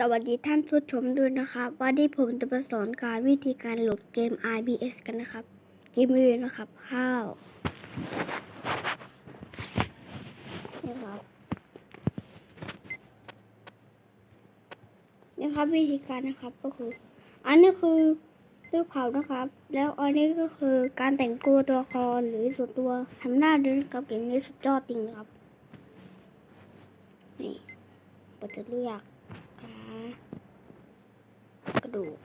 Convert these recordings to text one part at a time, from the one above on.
สวัสดีท่านผู้ชมด้วยนะครับวันนี้ผมจะมาสอนการวิธีการโหลดเกม RBS กันนะครับ เกมมือนะครับข้าวนี่ครับนี่ครับวิธีการนะครับก็คือ อันนี้คือเลือกเผานะครับ แล้วอันนี้ก็คือการแต่งตัวตัวละครหรือส่วนตัวทำหน้าด้วยนะครับอย่างนี้สุดยอดจริงครับ นี่เราจะเลือกขาก ดูก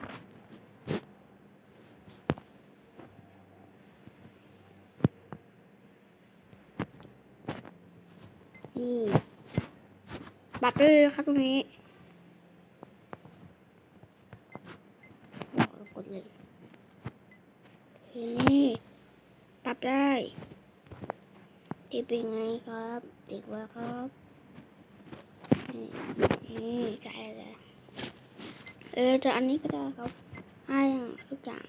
นี่ปรับได้เลยครับตรงนี้บอกเรากดเลยทีนี้ปรับได้ที่เป็นไงครับเด็กว่าครับ นี่นี่ใช่เลย เออจะอันนี้ก็ได้ครับให้ทุกอย่าง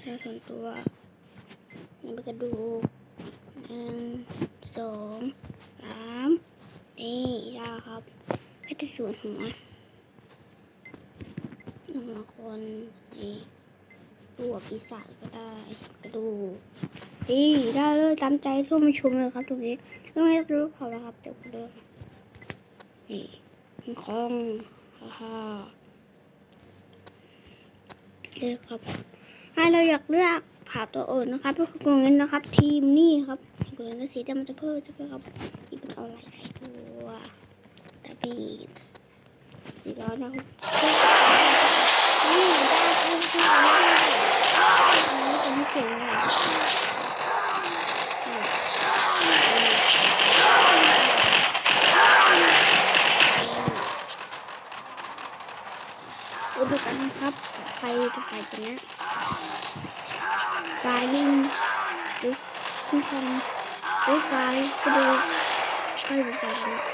ใช้ส่วนตัวนี่เป็นกระดูกหนึ่งสองสามนี่ได้ครับให้ที่ส่วนหัวหัวคนนี่ตัวปีศาจก็ได้กระดูกนี่ได้เลยตามใจร่วมาชมเลยครับตรงนี้เรื่องนี้รู้เขาแล้วครับเดี๋ยวเลือกนี่ คองฮ่าเลือกครับให้เราอยากเลือกผ่าตัวอื่นนะครับเพื่อคงเงินนะครับ ทีมนี่ครับกดเงินสีดำมันจะเพิ่มจะเพิ่มครับอีกเป็นอาหลายๆตัวต่พี่สีร้อนะครับนี่ได้ได้ได้ได้เป็นที่เก่งเลยเราดูกัน นะครับใครจะ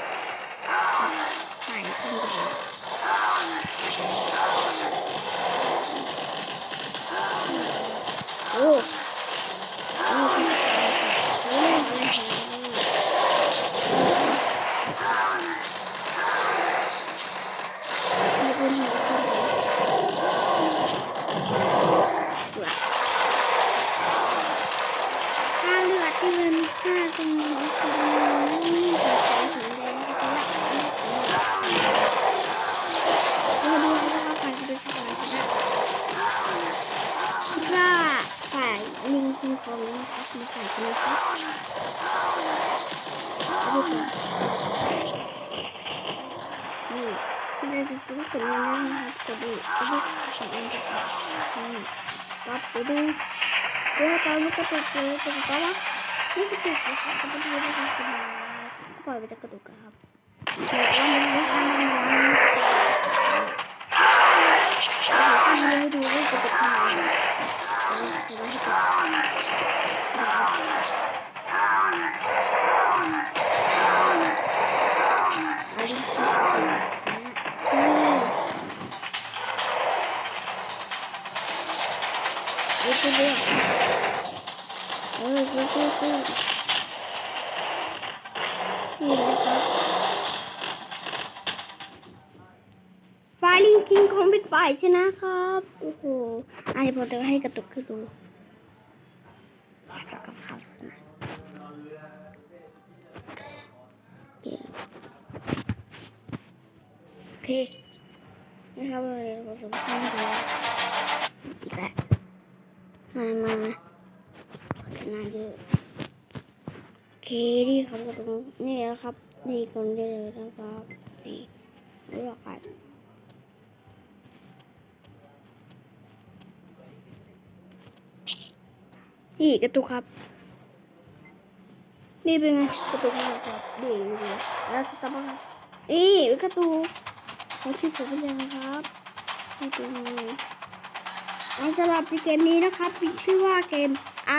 ปล่อยไปจากกระตุกครับแต่ว่ามันไม่ทำมันมันให้ดูว่ากระตุกทำ นี่คือเรื่องเออคือคือคือนี่นะครับไฟลิงคิงของเป็นฝ่ายชนะครับ โอ้โหอันนี้ผมจะให้กระตุกขึ้นดูแล้วก็เข้าสนามเดี๋ยวโอเคนะครับเราเรียนผสมกันแล้วอีกแล้ว มามาขนาดเยอะโอเคนี่ครับตรงนี่นะครับ นี่คนได้เลยนะครับนี่รู้หรอกครับนี่กระตุกครับ นี่เป็นไงกระตุกครับดีเลยแล้วสตาร์บัคครับนี่กระตุกของที่ผมเป็นยังไงครับนี่เป็นไง และสำหรับเกมนี้นะครับชื่อว่าเกม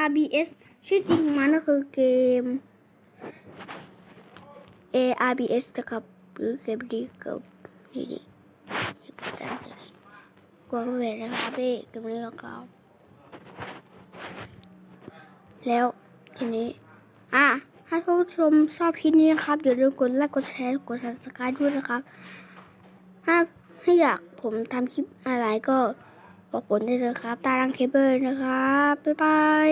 RBS ชื่อจริงมันก็คือเกม ARBS นะครับหรือเกมดีกับนี่นี่กวนเวทนะครับพี่เกมนี้ของเขาแล้วทีนี้ อะถ้าผู้ชมชอบคลิปนี้นะครับอย่าลืมกดไลค์กดแชร์กด subscribe ด้วยนะครับ ถ้าให้อยากผมทำคลิปอะไรก็ ขอบคุณที่เธอครับ ตาลังเคเบิลนะครับ บ๊ายบาย